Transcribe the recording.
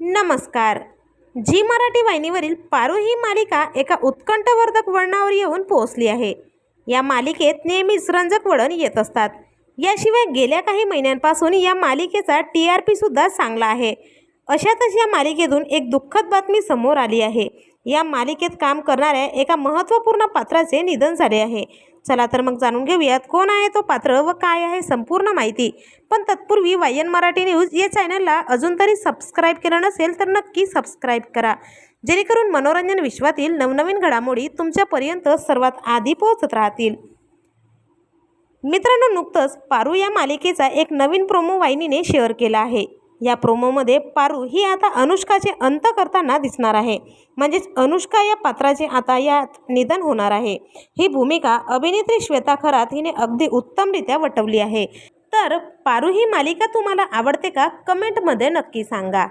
नमस्कार. जी मराठी वाहिनीवरील पारू ही मालिका एका उत्कंठवर्धक वळणावर येऊन पोहोचली आहे. या मालिकेत नेहमीच रंजक वळण येत असतात. याशिवाय गेल्या काही महिन्यांपासून या मालिकेचा टी आर पीसुद्धा चांगला आहे. अशातच या मालिकेतून एक दुःखद बातमी समोर आली आहे. या मालिकेत काम करणाऱ्या एका महत्त्वपूर्ण पात्राचे निधन झाले आहे. चला तर मग जाणून घेऊयात कोण आहे तो पात्र व काय आहे संपूर्ण माहिती. पण तत्पूर्वी वायन मराठी न्यूज या चॅनलला अजून तरी सबस्क्राईब केलं नसेल तर नक्की सबस्क्राईब करा. जेणेकरून मनोरंजन विश्वातील नवनवीन घडामोडी तुमच्यापर्यंत सर्वात आधी पोहोचत राहतील. मित्रांनो नुकतंच पारू या मालिकेचा एक नवीन प्रोमो वाहिनीने शेअर केला आहे. या प्रोमोमध्ये पारू ही आता अनुष्काचे अंत करताना दिसणार आहे. म्हणजेच अनुष्का या पात्राचे आता यात निधन होणार आहे. ही भूमिका अभिनेत्री श्वेता खरात हिने अगदी उत्तमरित्या वटवली आहे. तर पारू ही मालिका तुम्हाला आवडते का? कमेंटमध्ये नक्की सांगा.